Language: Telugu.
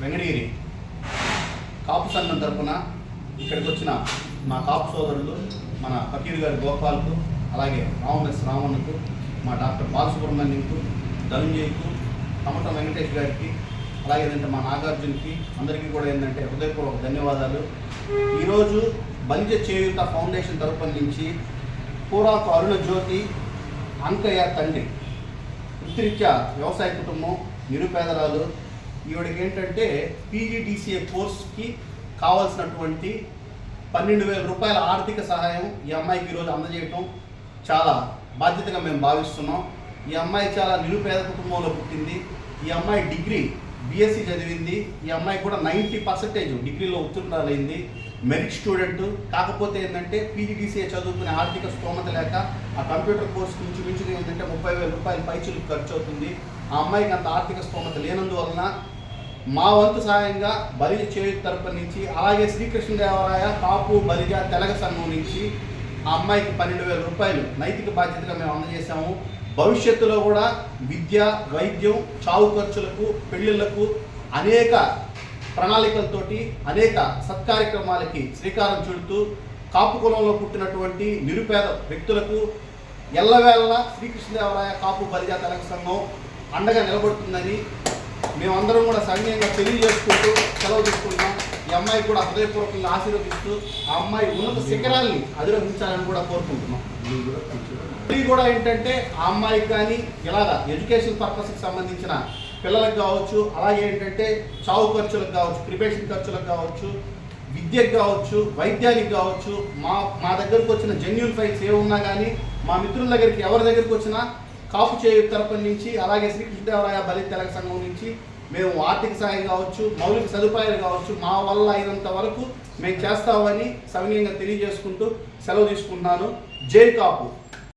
వెంకటగిరి. కాపు సంఘం తరపున ఇక్కడికి వచ్చిన మా కాపు సోదరులు మన ఫకీర్ గారి గోపాల్కు అలాగే రామనెస్ రావణ్కు మా డాక్టర్ బాలసుబ్రహ్మణ్యంకు ధనుంజయ్కు తమట వెంకటేష్ గారికి అలాగే ఏంటంటే మా నాగార్జున్కి అందరికీ కూడా ఏంటంటే హృదయపూర్వక ధన్యవాదాలు. ఈరోజు బంజ చేయుత ఫౌండేషన్ తరపున నుంచి పూరాకు అరుణ జ్యోతి అంకయ్య తండ్రి. వృత్తిరీత్యా వ్యవసాయ కుటుంబం నిరుపేదరాలు. ఈవిడకి ఏంటంటే పీజీటీసీఏ కోర్స్కి కావాల్సినటువంటి పన్నెండు వేల రూపాయల ఆర్థిక సహాయం ఈ అమ్మాయికి ఈరోజు అందజేయటం చాలా బాధ్యతగా మేము భావిస్తున్నాం. ఈ అమ్మాయి చాలా నిరుపేద కుటుంబంలో పుట్టింది. ఈ అమ్మాయి డిగ్రీ బీఎస్సీ చదివింది. ఈ అమ్మాయి కూడా నైంటీ పర్సెంటేజ్ డిగ్రీలో ఉత్తీర్ణాలైంది. మెరిట్ స్టూడెంట్ కాకపోతే ఏంటంటే పీజీడీసీఏ చదువుకునే ఆర్థిక స్తోమత లేక ఆ కంప్యూటర్ కోర్స్ నుంచి మించుగా ఏంటంటే ముప్పై వేల రూపాయల పైచులకు ఖర్చు అవుతుంది. ఆ అమ్మాయికి అంత ఆర్థిక స్తోమత లేనందువలన మా వంతు సహాయంగా బలిజ చేయుత తరపు నుంచి అలాగే శ్రీకృష్ణదేవరాయ కాపు బలిజ తెలగ సంఘం నుంచి ఆ అమ్మాయికి పన్నెండు వేల రూపాయలు నైతిక బాధ్యతగా మేము అందజేశాము. భవిష్యత్తులో కూడా విద్య వైద్యం చావు ఖర్చులకు పెళ్ళిళ్ళకు అనేక ప్రణాళికలతోటి అనేక సత్కార్యక్రమాలకి శ్రీకారం చుడుతూ కాపు కులంలో పుట్టినటువంటి నిరుపేద వ్యక్తులకు ఎల్లవేళ శ్రీకృష్ణదేవరాయ కాపు బలిజ సంఘం అండగా నిలబడుతుందని మేమందరం కూడా సంఘంగా తెలియజేసుకుంటూ సెలవు తీసుకుంటున్నాం. ఈ అమ్మాయి కూడా హృదయపూర్వకంగా ఆశీర్వదిస్తూ ఆ అమ్మాయి ఉన్నత శిఖరాల్ని అధిరోహించాలని కూడా కోరుకుంటున్నాం. ఇది కూడా ఏంటంటే ఆ అమ్మాయికి కానీ ఇలాగా ఎడ్యుకేషన్ పర్పస్కి సంబంధించిన పిల్లలకు కావచ్చు అలాగే ఏంటంటే చావు ఖర్చులకు కావచ్చు ప్రిపరేషన్ ఖర్చులకు కావచ్చు విద్యకు కావచ్చు వైద్యానికి కావచ్చు మా మా దగ్గరకు వచ్చిన జెన్యున్ ఫైల్స్ ఏ ఉన్నా కానీ మా మిత్రుల దగ్గరికి ఎవరి దగ్గరికి వచ్చినా కాపు చేయు తరపు నుంచి అలాగే శ్రీకృష్ణదేవరాయ బలి తెలగ సంఘం నుంచి మేము ఆర్థిక సహాయం కావచ్చు మౌలిక సదుపాయాలు కావచ్చు మా వల్ల అయినంత వరకు మేము చేస్తామని సవినీయంగా తెలియజేసుకుంటూ సెలవు తీసుకుంటున్నాను. జై కాపు.